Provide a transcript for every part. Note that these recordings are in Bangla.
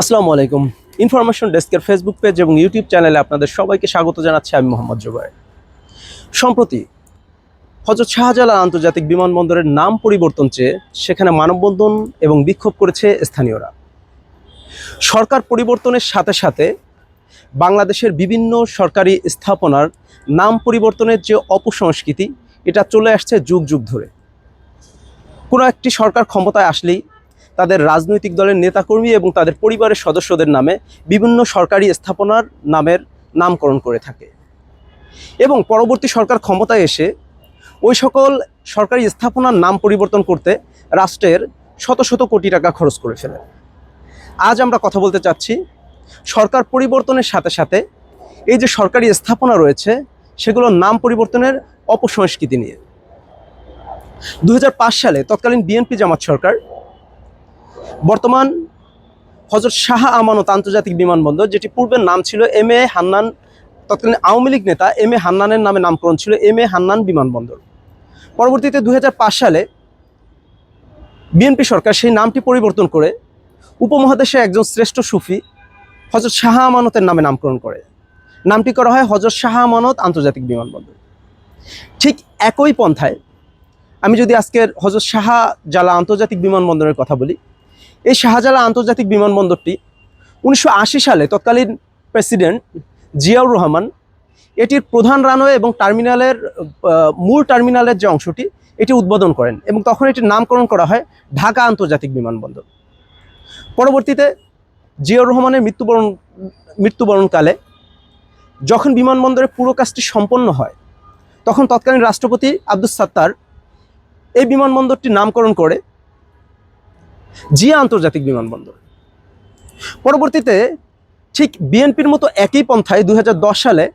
আসসালামু আলাইকুম। ইনফরমেশন ডেস্কের ফেসবুক পেজ এবং ইউটিউব চ্যানেলে আপনাদের সবাইকে স্বাগত জানাচ্ছি আমি মোহাম্মদ জুবাই সম্প্রতি হজরত শাহজালাল আন্তর্জাতিক বিমানবন্দরের নাম পরিবর্তন চেয়ে সেখানে মানববন্ধন এবং বিক্ষোভ করেছে স্থানীয়রা। সরকার পরিবর্তনের সাথে সাথে বাংলাদেশের বিভিন্ন সরকারি স্থাপনার নাম পরিবর্তনের যে অপসংস্কৃতি, এটা চলে আসছে যুগ যুগ ধরে। কোনো একটি সরকার ক্ষমতায় আসলেই তাদের রাজনৈতিক দলের নেতাকর্মী এবং তাদের পরিবারের সদস্যদের নামে বিভিন্ন সরকারি স্থাপনার নামের নামকরণ করে থাকে। এবং পরবর্তী সরকার ক্ষমতায় এসে ওই সকল সরকারি স্থাপনার নাম পরিবর্তন করতে রাষ্ট্রের শত শত কোটি টাকা খরচ করে ফেলে। আজ আমরা কথা বলতে চাচ্ছি সরকার পরিবর্তনের সাথে সাথে এই যে সরকারি স্থাপনা রয়েছে সেগুলোর নাম পরিবর্তনের অপসংস্কৃতি নিয়ে। দু হাজার পাঁচ সালে তৎকালীন বিএনপি জামাত সরকার বর্তমান হজরত শাহ আমানত আন্তর্জাতিক বিমানবন্দর, যেটি পূর্বের নাম ছিল এম এ হান্নান, তৎকালীন আওয়ামী লীগ নেতা এম এ হান্নানের নামে নামকরণ ছিল এম এ হান্নান বিমানবন্দর। পরবর্তীতে দু হাজার পাঁচ সালে বিএনপি সরকার সেই নামটি পরিবর্তন করে উপমহাদেশে একজন শ্রেষ্ঠ সুফি হজরত শাহ আমানতের নামে নামকরণ করে। নামটি করা হয় হজরত শাহ আমানত আন্তর্জাতিক বিমানবন্দর। ঠিক একই পন্থায় আমি যদি আজকের হজরত শাহজালা আন্তর্জাতিক বিমানবন্দরের কথা বলি এই শাহজালা আন্তর্জাতিক বিমানবন্দরটি উনিশশো আশি সালে তৎকালীন প্রেসিডেন্ট জিয়াউর রহমান, এটির প্রধান রানওয়ে এবং টার্মিনালের মূল টার্মিনালের যে অংশটি, এটি উদ্বোধন করেন এবং তখন এটির নামকরণ করা হয় ঢাকা আন্তর্জাতিক বিমানবন্দর। পরবর্তীতে জিয়াউর রহমানের মৃত্যুবরণ, মৃত্যুবরণকালে যখন বিমানবন্দরের পুরো কাজটি সম্পন্ন হয়, তখন তৎকালীন রাষ্ট্রপতি আব্দুস সাত্তার এই বিমানবন্দরটির নামকরণ করে জিয়া আন্তর্জাতিক বিমানবন্দর। পরবর্তীতে ঠিক বিএনপির মতো একই পন্থায় দু হাজার দশ সালে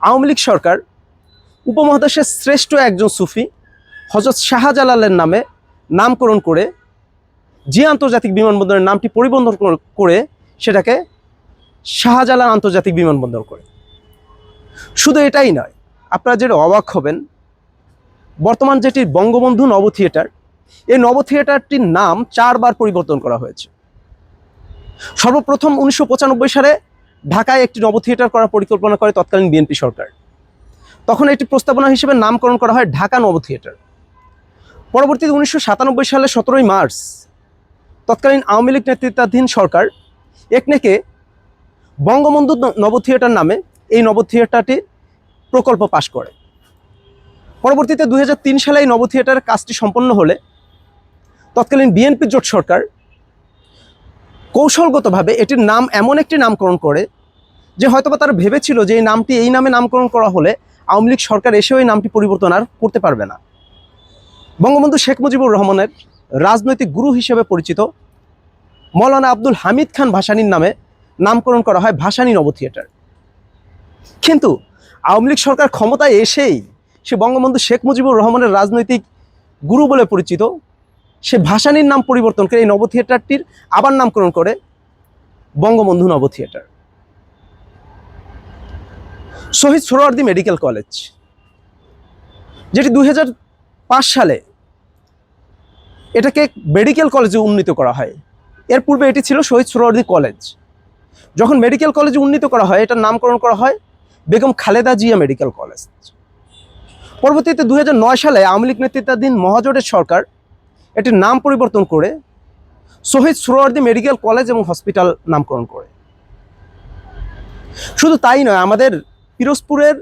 আওয়ামী লীগ সরকার উপমহাদেশের শ্রেষ্ঠ একজন সুফি হজরত শাহজালালের নামে নামকরণ করে জিয়া আন্তর্জাতিক বিমানবন্দরের নামটি পরিবর্তন কর- করে সেটাকে শাহজালাল আন্তর্জাতিক বিমানবন্দর করে। শুধু এটাই নয়, আপনারা যেটা অবাক হবেন, বর্তমান যেটি বঙ্গবন্ধু নব থিয়েটার এই নব থিয়েটারটির নাম চারবার পরিবর্তন করা হয়েছে। সর্বপ্রথম উনিশশো পঁচানব্বই সালে ঢাকায় একটি নব থিয়েটার করার পরিকল্পনা করে তৎকালীন বিএনপি সরকার। তখন একটি প্রস্তাবনা হিসেবে নামকরণ করা হয় ঢাকা নব থিয়েটার পরবর্তীতে উনিশশো সাতানব্বই সালে সতেরোই মার্চ তৎকালীন আওয়ামী লীগ নেতৃত্বাধীন সরকার একনেকে বঙ্গবন্ধু নব থিয়েটার নামে এই নব থিয়েটারটি প্রকল্প পাশ করে। পরবর্তীতে দু হাজার তিন সালে এই নব থিয়েটারের কাজটি সম্পন্ন হলে তৎকালীন বিএনপি জোট সরকার কৌশলগতভাবে এটির নাম এমন একটি নামকরণ করে যে হয়তোবা তারা ভেবেছিল যে এই নামটি, এই নামে নামকরণ করা হলে আওয়ামী লীগ সরকার এসেও এই নামটি পরিবর্তন আর করতে পারবে না। বঙ্গবন্ধু শেখ মুজিবুর রহমানের রাজনৈতিক গুরু হিসেবে পরিচিত মৌলানা আব্দুল হামিদ খান ভাসানীর নামে নামকরণ করা হয় ভাসানী নব থিয়েটার। কিন্তু আওয়ামী লীগ সরকার ক্ষমতায় এসেই সে বঙ্গবন্ধু শেখ মুজিবুর রহমানের রাজনৈতিক গুরু বলে পরিচিত সে ভাসানীর নাম পরিবর্তন করে এই নব থিয়েটারটির আবার নামকরণ করে Bangabandhu Nabo theatre Shaheed Suhrawardy medical college, যেটি দু হাজার পাঁচ সালে এটাকে মেডিকেল কলেজে উন্নীত করা হয়। এর পূর্বে এটি ছিল শহীদ সোহরাওয়ার্দী কলেজ। যখন মেডিকেল কলেজে উন্নীত করা হয়, এটার নামকরণ করা হয় বেগম খালেদা জিয়া মেডিকেল কলেজ। পরবর্তীতে দু হাজার নয় সালে আওয়ামী লীগ নেতৃত্বাধীন মহাজোটের সরকার এটির নাম পরিবর্তন করে শহীদ সুরওয়ার্দী মেডিকেল কলেজ এবং হসপিটাল নামকরণ করে। শুধু তাই নয়, আমাদের পিরোজপুরের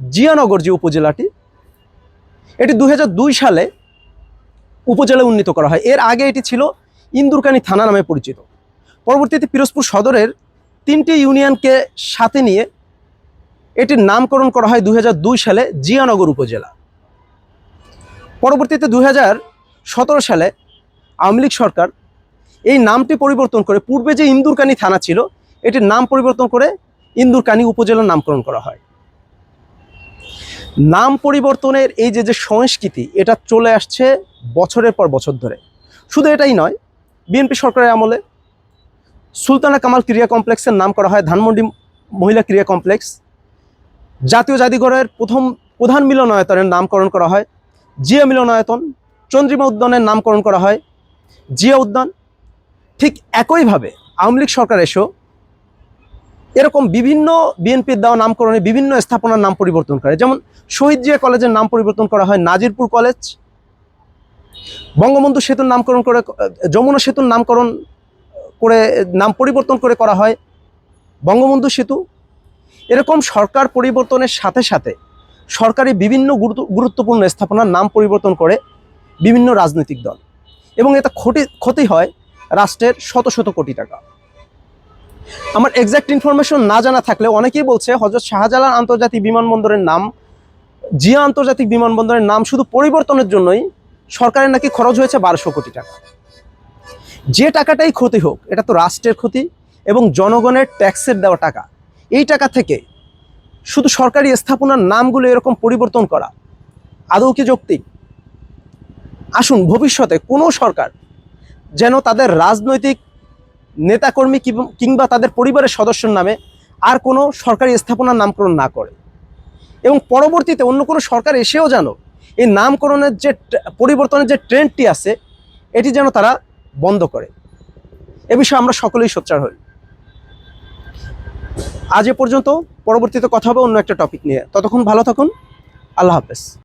জিয়ানগর যে উপজেলাটি, এটি দু হাজার দুই সালে উপজেলায় উন্নীত করা হয়। এর আগে এটি ছিল ইন্দুরকানি থানা নামে পরিচিত। পরবর্তীতে পিরোজপুর সদরের তিনটি ইউনিয়নকে সাথে নিয়ে এটির নামকরণ করা হয় দু হাজার দুই সালে জিয়ানগর উপজেলা। পরবর্তীতে সতেরো সালে আওয়ামী লীগ সরকার এই নামটি পরিবর্তন করে, পূর্বে যে ইন্দুরকানি থানা ছিল, এটির নাম পরিবর্তন করে ইন্দুরকানি উপজেলার নামকরণ করা হয়। নাম পরিবর্তনের এই যে যে সংস্কৃতি, এটা চলে আসছে বছরের পর বছর ধরে। শুধু এটাই নয়, বিএনপি সরকারের আমলে সুলতানা কামাল ক্রিয়া কমপ্লেক্সের নাম করা হয়, ধানমন্ডি মহিলা ক্রিয়া কমপ্লেক্স। জাতীয় জাদুঘরের প্রথম প্রধান মিলনায়তনের নামকরণ করা হয়, জিয়া মিলনায়তন। চন্দ্রিমা উদ্যানের নামকরণ করা হয়। জিয়া উদ্যান, ঠিক একইভাবে আওয়ামী লীগ সরকার এসেও এরকম বিভিন্ন বিএনপির দেওয়া নামকরণে বিভিন্ন স্থাপনার নাম পরিবর্তন করে। যেমন শহীদ জিয়া কলেজের নাম পরিবর্তন করা হয় নাজিরপুর কলেজ। বঙ্গবন্ধু সেতুর নামকরণ করে, যমুনা সেতুর নামকরণ করে, নাম পরিবর্তন করে করা হয় বঙ্গবন্ধু সেতু। এরকম সরকার পরিবর্তনের সাথে সাথে সরকারি বিভিন্ন গুরুত্ব- গুরুত্বপূর্ণ স্থাপনার নাম পরিবর্তন করে বিভিন্ন রাজনৈতিক দল। এবং এতে ক্ষতি ক্ষতি হয় রাষ্ট্রের শত শত কোটি টাকা। আমার এক্সাক্ট ইনফরমেশন না জানা থাকলে অনেকেই বলছে হজরত শাহজালাল আন্তর্জাতিক বিমানবন্দরের নাম, জিয়া আন্তর্জাতিক বিমানবন্দরের নাম শুধু পরিবর্তনের জন্যই সরকারের নাকি খরচ হয়েছে বারোশো কোটি টাকা। যে টাকাটাই ক্ষতি হোক, এটা তো রাষ্ট্রের ক্ষতি এবং জনগণের ট্যাক্সের দেওয়া টাকা। এই টাকা থেকে শুধু সরকারি স্থাপনার নামগুলো এরকম পরিবর্তন করা, আদৌ কি যৌক্তিক? আসুন ভবিষ্যতে কোনো সরকার যেন তাদের রাজনৈতিক নেতাকর্মী কিংবা- তাদের পরিবারের সদস্যর নামে আর কোনো সরকারি স্থাপনার নামকরণ না করে। এবং পরবর্তীতে অন্য কোনো সরকার এসেও যেন এই নামকরণের যে পরিবর্তনের যে ট্রেন্ডটি আছে, এটি যেন তারা বন্ধ করে। এ বিষয়ে আমরা সকলেই সোচ্চার হই। আজ এ পর্যন্ত পরবর্তীতে কথা হবে অন্য একটা টপিক নিয়ে। ততক্ষণ ভালো থাকুন। আল্লাহ হাফেজ।